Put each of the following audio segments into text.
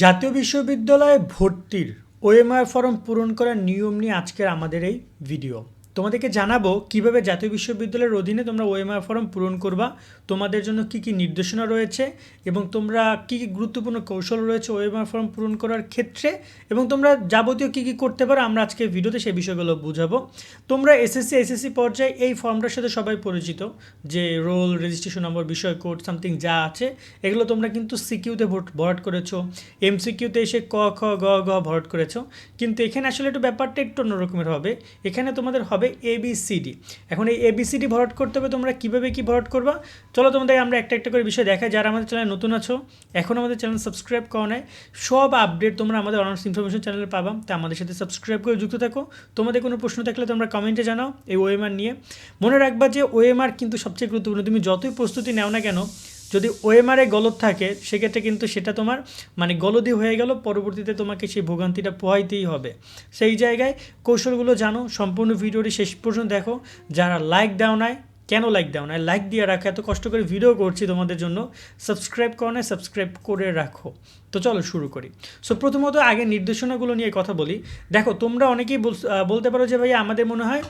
জাতীয় বিশ্ববিদ্যালয়ে ভর্তির ওএমআর ফর্ম পূরণ করার নিয়ম নিয়ে আজকের আমাদের এই ভিডিও। তোমাদেরকে জানাব কীভাবে জাতীয় বিশ্ববিদ্যালয়ের অধীনে তোমরা ওএমআর ফর্ম পূরণ করবা, তোমাদের জন্য কি কি নির্দেশনা রয়েছে এবং তোমরা কি কি গুরুত্বপূর্ণ কৌশল রয়েছে ওএমআর ফর্ম পূরণ করার ক্ষেত্রে এবং তোমরা যাবতীয় কি কি করতে পারো আমরা আজকে ভিডিওতে সেই বিষয়গুলো বুঝাবো। তোমরা এসএসসি এসএসসি পর্যায়ে এই ফর্মটার সাথে সবাই পরিচিত যে রোল রেজিস্ট্রেশন নম্বর বিষয় কোড সামথিং যা আছে, এগুলো তোমরা কিন্তু সিকিউতে ভোট, ভরাট করেছ এমসিকিউতে এসে ক, খ, গ গ ভরাট করেছ। কিন্তু এখানে আসলে একটু ব্যাপারটা একটু অন্যরকমের হবে। এখানে তোমাদের হবে এবিসিডি এখন এই এবিসিডি ভরাট করতে হবে, তোমরা কীভাবে কী ভরাট করবা? চলো তোমাদের আমরা একটা একটা করে বিষয় দেখাই। যারা আমাদের চ্যানেল নতুন আছো, এখন আমাদের চ্যানেল সাবস্ক্রাইব করো নাই, সব আপডেট তোমরা আমাদের অনার্স ইনফরমেশন চ্যানেলে পাবা। তা আমাদের সাথে সাবস্ক্রাইব করে যুক্ত থাকো। তোমাদের কোনো প্রশ্ন থাকলে তোমরা কমেন্টে জানাও এই ওএমআর নিয়ে। মনে রাখবা যে ওএমআর কিন্তু সবচেয়ে গুরুত্বপূর্ণ। তুমি যতই প্রস্তুতি নাও না কেন যদি ওএমআরে গলদ থাকে, সেক্ষেত্রে কিন্তু সেটা তোমার মানে গলদি হয়ে গেল, পরবর্তীতে তোমাকে সেই ভোগান্তিটা পোহাইতেই হবে। সেই জায়গায় কৌশলগুলো জানো, সম্পূর্ণ ভিডিওটি শেষ পর্যন্ত দেখো। যারা লাইক দাও নাই, কেন লাইক দাও না লাইক দিয়ে রাখো, এত কষ্ট করে ভিডিও করছি তোমাদের জন্য। সাবস্ক্রাইব করো না সাবস্ক্রাইব করে রাখো। তো চলো শুরু করি। সো প্রথমত আগে নির্দেশনাগুলো নিয়ে কথা বলি। দেখো, তোমরা অনেকেই বলতে পারো যে ভাই আমাদের মনে হয়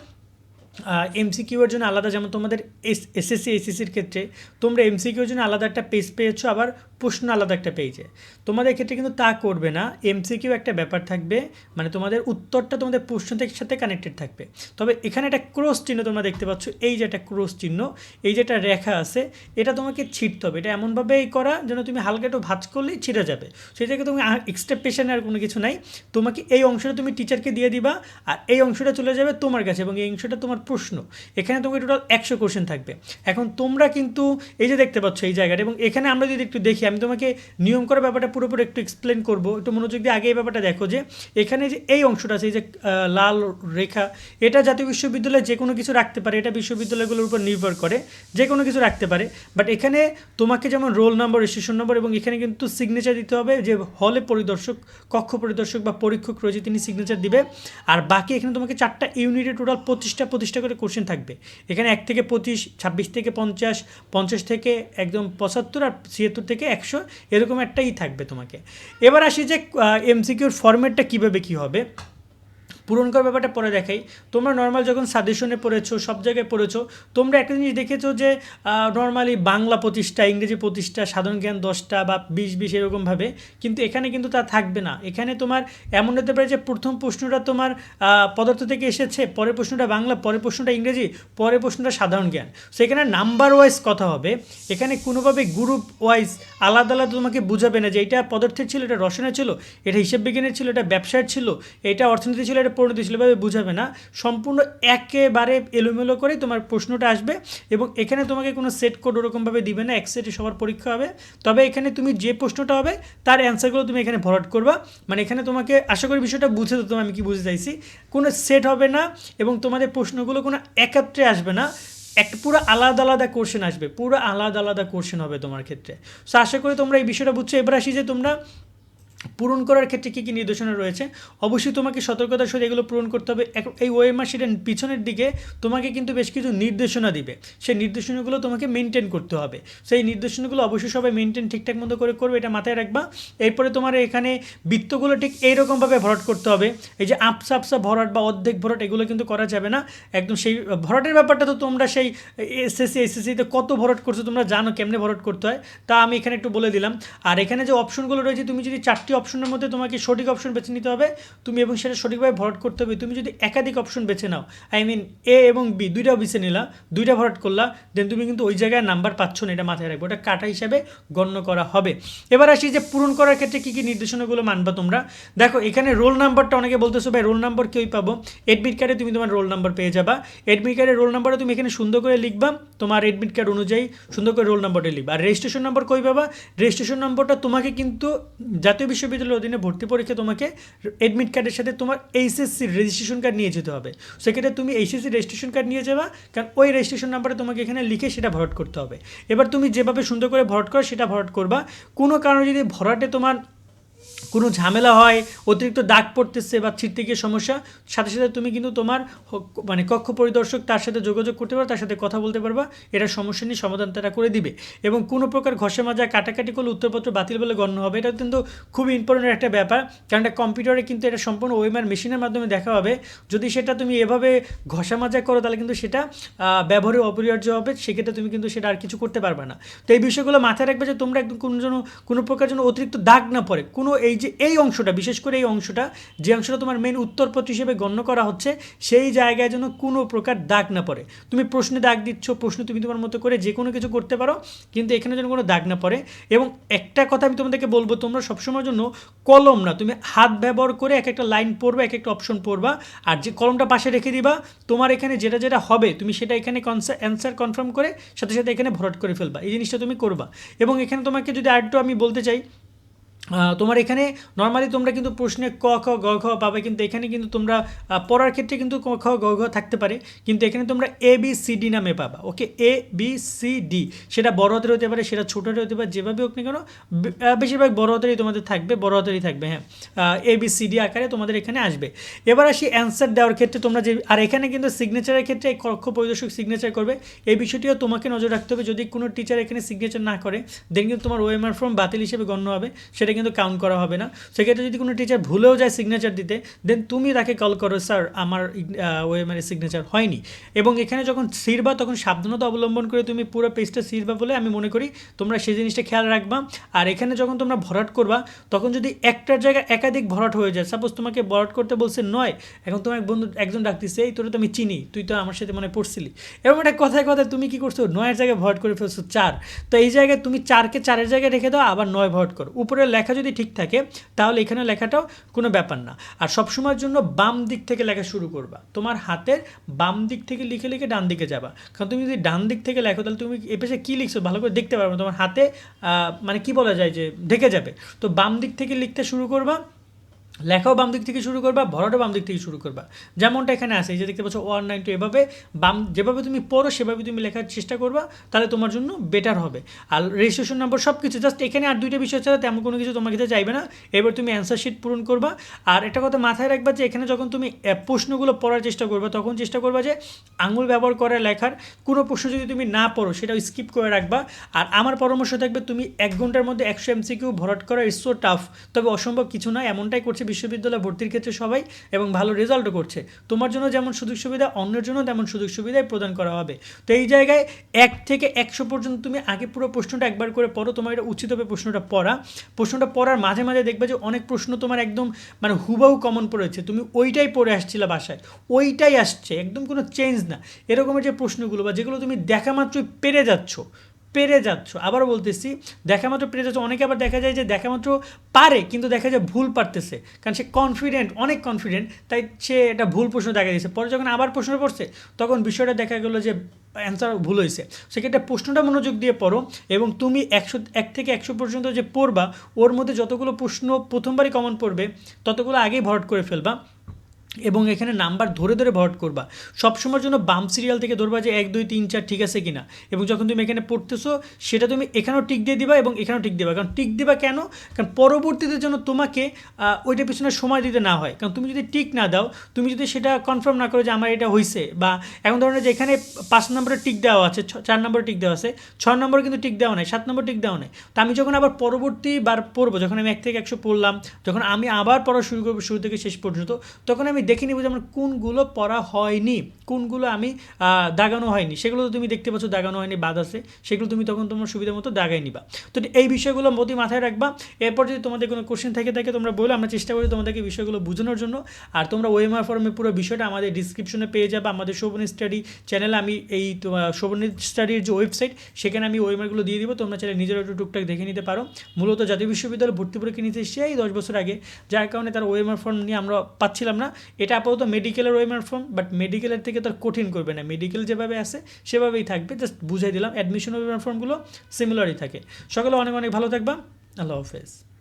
এমসিকিউর জন্য আলাদা, যেমন তোমাদের এস এসএসসি এসএসসির ক্ষেত্রে তোমরা এমসিকিউর জন্য আলাদা একটা পেজ পেয়েছ, আবার প্রশ্ন আলাদা একটা পেজে তোমাদের ক্ষেত্রে কিন্তু তা করবে না। এমসিকিউ একটা ব্যাপার থাকবে মানে তোমাদের উত্তরটা তোমাদের প্রশ্ন থেকে সাথে কানেক্টেড থাকবে। তবে এখানে একটা ক্রস চিহ্ন তোমরা দেখতে পাচ্ছ, এই যে একটা ক্রস চিহ্ন, এই যে একটা রেখা আছে, এটা তোমাকে ছিটতে হবে। এটা এমনভাবেই করা যেন তুমি হালকা একটু ভাজ করলেই ছিঁড়ে যাবে। সেই জায়গায় তুমি এক্সটেপটেশন আর কোনো কিছু নাই। তোমাকে এই অংশটা তুমি টিচারকে দিয়ে দিবা, আর এই অংশটা চলে যাবে তোমার কাছে এবং এই অংশটা তোমার প্রশ্ন। এখানে তোমাকে টোটাল একশো কোশ্চেন থাকবে। এখন তোমরা কিন্তু এই যে দেখতে পাচ্ছ এই জায়গাটা, এবং এখানে আমরা যদি একটু দেখি আমি তোমাকে নিয়ম করার ব্যাপারটা পুরোপুরি একটু এক্সপ্লেন করব। একটু মনোযোগ দিয়ে আগে এই ব্যাপারটা দেখো যে, এখানে যে এই অংশটা আছে, এই যে লাল রেখা, এটা জাতীয় বিশ্ববিদ্যালয়ে যে কোনো কিছু রাখতে পারে। এটা বিশ্ববিদ্যালয়গুলোর উপর নির্ভর করে, যে কোনো কিছু রাখতে পারে। বাট এখানে তোমাকে যেমন রোল নম্বর রেজিস্ট্রেশন নম্বর এবং এখানে কিন্তু সিগনেচার দিতে হবে যে হলে পরিদর্শক, কক্ষ পরিদর্শক বা পরীক্ষক রয়েছে, তিনি সিগনেচার দিবে। আর বাকি এখানে তোমাকে চারটা ইউনিটে টোটাল পঁচিশটা প্রতিষ্ঠা করে কোশ্চেন থাকবে। এখানে এক থেকে পঁচিশ, ছাব্বিশ থেকে পঞ্চাশ পঞ্চাশ থেকে একদম পঁচাত্তর আর ছিয়াত্তর থেকে একশো এরকম একটাই থাকবে তোমাকে। এবার আসি যে এমসিকিউর ফরম্যাটটা কীভাবে কী হবে? পূরণ করার ব্যাপারটা পরে দেখাই। তোমরা নর্মাল যখন সাজেশনে পড়েছো, সব জায়গায় পড়েছো, তোমরা একটা জিনিস দেখেছ যে নর্মালি বাংলা প্রতিষ্ঠা, ইংরেজি প্রতিষ্ঠা, সাধারণ জ্ঞান দশটা বা বিশ বিশ এরকমভাবে কিন্তু এখানে কিন্তু তা থাকবে না। এখানে তোমার এমন হতে পারে যে, প্রথম প্রশ্নটা তোমার পদার্থ থেকে এসেছে, পরের প্রশ্নটা বাংলা, পরের প্রশ্নটা ইংরেজি, পরের প্রশ্নটা সাধারণ জ্ঞান। সেখানে নাম্বার ওয়াইজ কথা হবে। এখানে কোনোভাবে গ্রুপ ওয়াইজ আলাদা আলাদা তোমাকে বুঝাবে না যে, এটা পদার্থের ছিল, এটা রসনের ছিল, এটা হিসেব বিজ্ঞানের ছিল, এটা ব্যবসার ছিল, এটা অর্থনীতি ছিল, এটা পরিণতি ছিল এভাবে বুঝাবে না। সম্পূর্ণ একেবারে এলোমেলো করে তোমার প্রশ্নটা আসবে এবং এখানে তোমাকে কোনো সেট কোড ওরকমভাবে দিবে না এক সেটে সবার পরীক্ষা হবে। তবে এখানে তুমি যে প্রশ্নটা হবে, তার অ্যান্সারগুলো তুমি এখানে ভরাট করবা। মানে এখানে তোমাকে, আশা করি বিষয়টা বুঝে তো আমি কি বুঝতে চাইছি কোনো সেট হবে না এবং তোমাদের প্রশ্নগুলো কোনো একাত্রে আসবে না। একটা পুরো আলাদা আলাদা কোশ্চেন আসবে, পুরো আলাদা আলাদা কোশ্চেন হবে তোমার ক্ষেত্রে। সো আশা করি তোমরা এই বিষয়টা বুঝছ। এবার আসি যে তোমরা পূরণ করার ক্ষেত্রে কী কী নির্দেশনা রয়েছে? অবশ্যই তোমাকে সতর্কতার সাথে এগুলো পূরণ করতে হবে। এই ওএমআর সেটা পিছনের দিকে তোমাকে কিন্তু বেশ কিছু নির্দেশনা দিবে। সেই নির্দেশনাগুলো তোমাকে মেনটেন করতে হবে। সেই নির্দেশনাগুলো অবশ্যই সবাই মেনটেন ঠিকঠাক মতো করে করবে, এটা মাথায় রাখবা। এরপরে তোমার এখানে বৃত্তগুলো ঠিক এইরকমভাবে ভরাট করতে হবে। এই যে আপসা আপসা ভরাট বা অর্ধেক ভরাট, এগুলো কিন্তু করা যাবে না। একদম সেই ভরাটের ব্যাপারটা তো তোমরা সেই এসএসসি এসএসসিতে কত ভরাট করছ তোমরা জানো কেমনে ভরাট করতে হয়। তা আমি এখানে একটু বলে দিলাম। আর এখানে যে অপশনগুলো রয়েছে, তুমি যদি চারটি চারটি অপশনের মধ্যে তোমাকে সঠিক অপশন বেছে নিতে হবে। তুমি এবং সেটা সঠিকভাবে ভরাট করতে হবে। তুমি যদি একাধিক অপশন বেছে নাও আই মিন এ এবং বি দুইটাও বেছে নিলা, দুইটা ভরাট করলা দেন তুমি কিন্তু ওই জায়গায় নাম্বার পাচ্ছ না, এটা মাথায় রাখবে। ওটা কাটা হিসাবে গণ্য করা হবে। এবার আসি যে পূরণ করার ক্ষেত্রে কী কী নির্দেশনাগুলো মানবা তোমরা। দেখো, এখানে রোল নাম্বারটা অনেকে বলতেছো, ভাই রোল নাম্বার কেউই পাবো? এডমিট কার্ডে তুমি তোমার রোল নাম্বার পেয়ে যাবা। এডমিট কার্ডের রোল নাম্বারটা তুমি এখানে সুন্দর করে লিখবা, তোমার এডমিট কার্ড অনুযায়ী সুন্দর করে রোল নাম্বারটা লিখবা। আর রেজিস্ট্রেশন নাম্বার কই পাবা? রেজিস্ট্রেশন নম্বরটা তোমাকে কিন্তু জাতীয় বিশ্ববিদ্যালয়ের অধীনে ভর্তি পরীক্ষা তোমাকে এডমিট কার্ডের সাথে তোমার এইচএসসির রেজিস্ট্রেশন কার্ড নিয়ে যেতে হবে। সেক্ষেত্রে তুমি এইচএসসি রেজিস্ট্রেশন কার্ড নিয়ে যাবা, কারণ ওই রেজিস্ট্রেশন নাম্বারে তোমাকে এখানে লিখে সেটা ভরট করতে হবে। এবার তুমি যেভাবে সুন্দর করে ভরট করো, সেটা ভরট করবা। কোনো কারণে যদি ভরাটে তোমার কোনো ঝামেলা হয়, অতিরিক্ত দাগ পড়তেছে বা ছিটতে গিয়ে সমস্যা, সাথে সাথে তুমি কিন্তু তোমার মানে কক্ষ পরিদর্শক তার সাথে যোগাযোগ করতে পারো তার সাথে কথা বলতে পারবা এটা সমস্যা নিয়ে সমাধান তারা করে দিবে। এবং কোনো প্রকার ঘষে মাজা কাটাকাটি করলে উত্তরপত্র বাতিল বলে গণ্য হবে, এটা কিন্তু খুবই ইম্পর্টেন্ট একটা ব্যাপার। কারণ এটা কম্পিউটারে কিন্তু এটা সম্পূর্ণ ওয়েমার মেশিনের মাধ্যমে দেখা হবে। যদি সেটা তুমি এভাবে ঘষা মাজা করো, তাহলে কিন্তু সেটা ব্যবহারে অপরিহার্য হবে, সেক্ষেত্রে তুমি কিন্তু সেটা আর কিছু করতে পারবে না। তো এই বিষয়গুলো মাথায় রাখবে যে তোমরা একদম কোনো যেন, কোনো প্রকার যেন অতিরিক্ত দাগ না পড়ে। কোনো এই যে এই অংশটা, বিশেষ করে এই অংশটা, যে অংশটা তোমার মেন উত্তরপত্র হিসেবে গণ্য করা হচ্ছে, সেই জায়গায় যেন কোনো প্রকার দাগ না পড়ে। তুমি প্রশ্নে দাগ দিচ্ছ, প্রশ্ন তুমি তোমার মতো করে যে কোনো কিছু করতে পারো, কিন্তু এখানে যেন কোনো দাগ না পড়ে। এবং একটা কথা আমি তোমাদেরকে বলব, তোমরা সবসময়ের জন্য কলম না, তুমি হাত ব্যবহার করে এক একটা লাইন পড়বা, এক একটা অপশন পড়বা, আর যে কলমটা পাশে রেখে দিবা, তোমার এখানে যেটা যেটা হবে, তুমি সেটা এখানে কনসার অ্যান্সার কনফার্ম করে, সাথে সাথে এখানে ভরাট করে ফেলবা। এই জিনিসটা তুমি করবা। এবং এখানে তোমাকে যদি আরেকটু আমি বলতে চাই তোমার এখানে নর্মালি তোমরা কিন্তু প্রশ্নে ক, খ, গ, ঘ পাবে, কিন্তু এখানে কিন্তু তোমরা পড়ার ক্ষেত্রে কিন্তু ক, খ, গ, ঘ থাকতে পারে, কিন্তু এখানে তোমরা এ বি সি ডি নামে পাবা okay A B C D সেটা বড় হাতের হতে পারে, সেটা ছোট হতে পারে, যেভাবে হোক না কেন বেশিরভাগ বড় হাতেরই তোমাদের থাকবে, বড় হাতেরই থাকবে হ্যাঁ। এ বি সি ডি আকারে তোমাদের এখানে আসবে। এবার আসি অ্যান্সার দেওয়ার ক্ষেত্রে তোমরা যে, আর এখানে কিন্তু সিগনেচারের ক্ষেত্রে কক্ষ পরিদর্শক সিগনেচার করবে। এই বিষয়টিও তোমাকে নজর রাখতে হবে, যদি কোনো টিচার এখানে সিগনেচার না করে দেন কিন্তু তোমার ওএমআর ফর্ম বাতিল হিসেবে গণ্য হবে, সেটা কিন্তু কাউন্ট করা হবে না। সেক্ষেত্রে যদি কোনো টিচার ভুলেও যায় সিগনেচার দিতে দেন তুমি তাকে কল করো স্যার আমার ওএমআর সিগনেচার হয়নি। এবং এখানে যখন সিরবা, তখন সাবধানতা অবলম্বন করে তুমি পুরো পেজটা সিরবা বলে আমি মনে করি তোমরা সেই জিনিসটা খেয়াল রাখবা। আর এখানে যখন তোমরা ভরাট করবা, তখন যদি একটার জায়গায় একাধিক ভরাট হয়ে যায় সাপোজ তোমাকে ভরাট করতে বলছে নয়, এখন তোমার এক বন্ধু, একজন ডাকতেছে, এই তোরা তো আমি চিনি, তুই তো আমার সাথে মনে পড়ছিলি। এবং একটা কথায় কথায় তুমি কি করছ? নয়ের জায়গায় ভরাট করে ফেলছো, চার। তো এই জায়গায় তুমি চারকে চারের জায়গায় রেখে দাও, আবার নয় ভরাট করো। উপরে লেখা যদি ঠিক থাকে, তাহলে এখানে লেখাটাও কোনো ব্যাপার না। আর সবসময়ের জন্য বাম দিক থেকে লেখা শুরু করবা। তোমার হাতের বাম দিক থেকে লিখে লিখে ডান দিকে যাবা। কারণ তুমি যদি ডান দিক থেকে লেখো, তাহলে তুমি এ পেশে কী লিখছো ভালো করে দেখতে পারবে তোমার হাতে মানে কি বলা যায় যে ঢেকে যাবে। তো বাম দিক থেকে লিখতে শুরু করবা লেখাও বাম দিক থেকে শুরু করবা ভরাটাও বাম দিক থেকে শুরু করবা। যেমনটা এখানে আছে, এই যে দেখতে পাচ্ছ ওয়ান নাইন টু এভাবে বাম, যেভাবে তুমি পড়ো, সেভাবে তুমি লেখার চেষ্টা করবা, তাহলে তোমার জন্য বেটার হবে। আর রেজিস্ট্রেশন নম্বর সব কিছু জাস্ট এখানে আর দুইটা বিষয় ছাড়া তেমন কোনো কিছু তোমার কাছে চাইবে না। এবার তুমি অ্যান্সার শিট পূরণ করবা। আর একটা কথা মাথায় রাখবা যে এখানে যখন তুমি প্রশ্নগুলো পড়ার চেষ্টা করবা, তখন চেষ্টা করবা যে আঙুল ব্যবহার করে লেখার। কোনো প্রশ্ন যদি তুমি না পড়ো, সেটাও স্কিপ করে রাখবা। আর আমার পরামর্শ থাকবে তুমি এক ঘণ্টার মধ্যে একশো এমসিকিউ ভরাট করা ইটস সো টাফ তবে অসম্ভব কিছু না, এমনটাই করছে বিশ্ববিদ্যালয় ভর্তির ক্ষেত্রে সবাই এবং ভালো রেজাল্টও করছে। তোমার জন্য যেমন সুযোগ সুবিধা, অন্যের জন্য তেমন সুযোগ সুবিধাই প্রদান করা হবে। তো এই জায়গায় এক থেকে একশো পর্যন্ত তুমি আগে পুরো প্রশ্নটা একবার করে পড়ো, তোমার এটা উচিত হবে প্রশ্নটা পড়া। প্রশ্নটা পড়ার মাঝে মাঝে দেখবে যে অনেক প্রশ্ন তোমার একদম মানে হুবাহু কমন পড়েছে তুমি ওইটাই পড়ে আসছিলে বাসায়। ওইটাই আসছে, একদম কোনো চেঞ্জ না। এরকমের যে প্রশ্নগুলো বা যেগুলো তুমি দেখা মাত্রই পেরে যাচ্ছ পেরে যাচ্ছ। আবার বলতেছি, দেখা মাত্র পেরে যাচ্ছ। অনেকে আবার দেখা যায় যে দেখা মাত্র পারে, কিন্তু দেখা যায় ভুল পারতেছে। কারণ সে কনফিডেন্ট অনেক কনফিডেন্ট তাই সে এটা ভুল প্রশ্ন দেখা দিয়েছে। পরে যখন আবার প্রশ্ন পড়ছে তখন বিষয়টা দেখা গেলো যে অ্যান্সার ভুল হয়েছে। সেক্ষেত্রে প্রশ্নটা মনোযোগ দিয়ে পড়ো এবং তুমি একশো, এক থেকে একশো পর্যন্ত যে পড়বা, ওর মধ্যে যতগুলো প্রশ্ন প্রথমবারই কমন পড়বে, ততগুলো আগেই ভরাট করে ফেলবা। এবং এখানে নাম্বার ধরে ধরে ভরাট করবা। সবসময়ের জন্য বাম সিরিয়াল থেকে ধরবা যে এক, দুই, তিন, চার ঠিক আছে কিনা। এবং যখন তুমি এখানে পড়তেছো, সেটা তুমি এখানেও টিক দিয়ে দিবা এবং এখানেও টিক দিবা। কারণ টিক দিবা কেন? কারণ পরবর্তীতে যেন তোমাকে ওইটা পিছনে সময় দিতে না হয়। কারণ তুমি যদি টিক না দাও, তুমি যদি সেটা কনফার্ম না করো যে আমার এটা হয়েছে বা এখন ধরনের যে এখানে পাঁচ নম্বরে টিক দেওয়া আছে চার নম্বরে টিক দেওয়া আছে, ছয় নম্বরে কিন্তু টিক দেওয়া নেই, সাত নম্বর টিক দেওয়া নেই। তো আমি যখন আবার পরবর্তী বার পড়ব, যখন আমি এক থেকে একশো পড়লাম, যখন আমি আবার পড়া শুরু করব শুরু থেকে শেষ পর্যন্ত, তখন আমি দেখে নিব যে আমার কোনগুলো পড়া হয়নি, কোনগুলো আমি দাগানো হয়নি। সেগুলো তো তুমি দেখতে পাচ্ছ, দাগানো হয়নি, বাদ আছে। সেগুলো তুমি তখন তোমার সুবিধা মতো দাগাই নিবা। তো এই বিষয়গুলো মতি মাথায় রাখবা। এরপর যদি তোমাদের কোনো কোশ্চেন থেকে, থাকে, তোমরা বলো। আমরা চেষ্টা করি তোমাদেরকে বিষয়গুলো বোঝানোর জন্য। আর তোমরা ওয়েমার ফর্মে পুরো বিষয়টা আমাদের ডিসক্রিপশনে পেয়ে যাবে। আমাদের শোভনী স্টাডি চ্যানেলে আমি এই শোভনী স্টাডির যে ওয়েবসাইট সেখানে আমি ওয়েমারগুলো দিয়ে দিব। তোমরা চাইলে নিজেরা একটু টুকটাক দেখে নিতে পারো। মূলত জাতীয় বিশ্ববিদ্যালয় ভর্তি পরীক্ষা নিতে সেই দশ বছর আগে। যার কারণে তার ওয়েমার ফর্ম নিয়ে আমরা পাচ্ছিলাম না। এটা আপাতত মেডিকেলের ওয়েমার ফর্ম বাট মেডিকেলের থেকে তার কঠিন করবে না। মেডিকেল যেভাবে আছে, সেভাবেই থাকবে। জাস্ট বুঝাই দিলাম অ্যাডমিশন ওয়েমার ফর্মগুলো সিমিলারই থাকে। সকালে অনেক অনেক ভালো থাকবা। আল্লাহ হাফেজ।